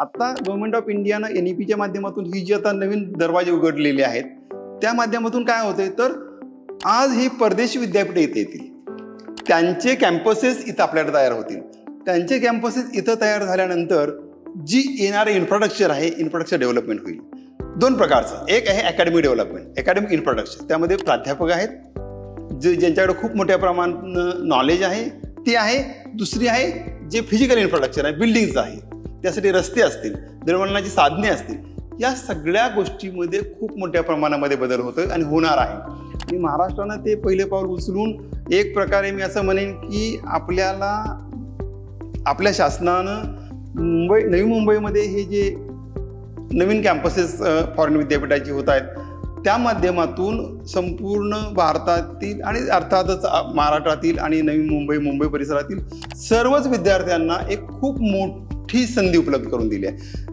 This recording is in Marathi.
आत्ता गव्हर्नमेंट ऑफ इंडियानं एन ई पीच्या माध्यमातून ही जी आता नवीन दरवाजे उघडलेले आहेत त्या माध्यमातून काय होतंय? तर आज ही परदेशी विद्यापीठे इथे येतील. त्यांचे कॅम्पसेस इथं आपल्याकडे तयार होतील. त्यांचे कॅम्पसेस इथं तयार झाल्यानंतर जी येणारे इन्फ्रास्ट्रक्चर आहे इन्फ्रास्ट्रक्चर डेव्हलपमेंट होईल. दोन प्रकारचं. एक आहे अकॅडमी डेव्हलपमेंट अकॅडमिक इन्फ्रास्ट्रक्चर त्यामध्ये प्राध्यापक आहेत जे ज्यांच्याकडे खूप मोठ्या प्रमाणात नॉलेज आहे ती आहे. दुसरी आहे जे फिजिकल इन्फ्रास्ट्रक्चर आहे बिल्डिंग्स आहे. त्यासाठी रस्ते असतील दळवळणाची साधने असतील या सगळ्या गोष्टीमध्ये खूप मोठ्या प्रमाणामध्ये बदल होतोय आणि होणार आहे. आणि महाराष्ट्रानं ते पहिले पाऊल उचलून एक प्रकारे मी असं म्हणेन की आपल्याला आपल्या शासनानं मुंबई नवी मुंबईमध्ये हे जे नवीन कॅम्पसेस फॉरेन विद्यापीठाची होत आहेत त्या माध्यमातून संपूर्ण भारतातील आणि अर्थातच महाराष्ट्रातील आणि नवी मुंबई मुंबई परिसरातील सर्वच विद्यार्थ्यांना एक खूप मोठ मोठी संधी उपलब्ध करून दिली आहे.